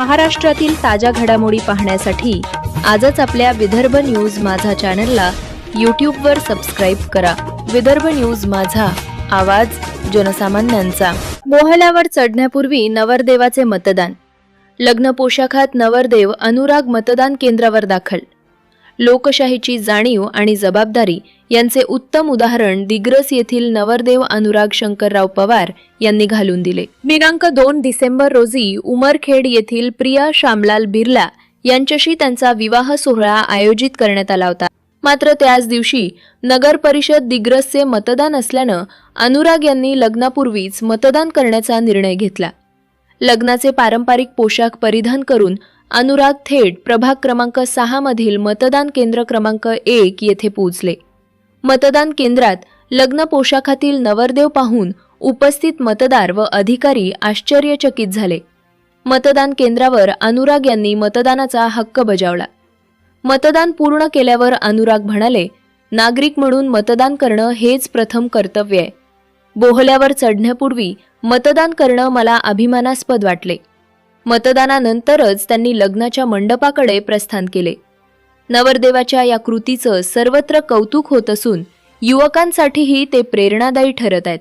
महाराष्ट्रातील ताज्या घडामोडी पाहण्यासाठी आजच आपल्या विदर्भ न्यूज माझा चॅनलला यूट्यूबवर सबस्क्राईब करा. विदर्भ न्यूज माझा आवाज जनसामान्यांचा. मोहल्यावर चढण्यापूर्वी नवरदेवाचे मतदान. लग्न पोशाखात नवरदेव अनुराग मतदान केंद्रावर दाखल लोकशाहीची जाणीव आणि जबाबदारी यांचे उत्तम उदाहरण दिग्रस येथील नवरदेव अनुराग शंकरराव पवार यांनी घालून दिले. दिनांक दोन डिसेंबर रोजी उमरखेड येथील प्रिया श्यामलाल बिर्ला यांच्याशी त्यांचा विवाह सोहळा आयोजित करण्यात आला होता. मात्र त्याच दिवशी नगर परिषद दिग्रसचे मतदान असल्यानं अनुराग यांनी लग्नापूर्वीच मतदान करण्याचा निर्णय घेतला. लग्नाचे पारंपरिक पोशाख परिधान करून अनुराग थेट प्रभाग क्रमांक सहा मधील मतदान केंद्र क्रमांक एक येथे पोहोचले. मतदान केंद्रात लग्न पोशाखातील नवरदेव पाहून उपस्थित मतदार व अधिकारी आश्चर्यचकित झाले. मतदान केंद्रावर अनुराग यांनी मतदानाचा हक्क बजावला. मतदान पूर्ण केल्यावर अनुराग म्हणाले नागरिक म्हणून मतदान करणं हेच प्रथम कर्तव्य आहे. बोहल्यावर चढण्यापूर्वी मतदान करणं मला अभिमानास्पद वाटले. मतदानानंतरच त्यांनी लग्नाच्या मंडपाकडे प्रस्थान केले. नवरदेवाच्या या कृतीचं सर्वत्र कौतुक होत असून युवकांसाठीही ते प्रेरणादायी ठरत आहेत.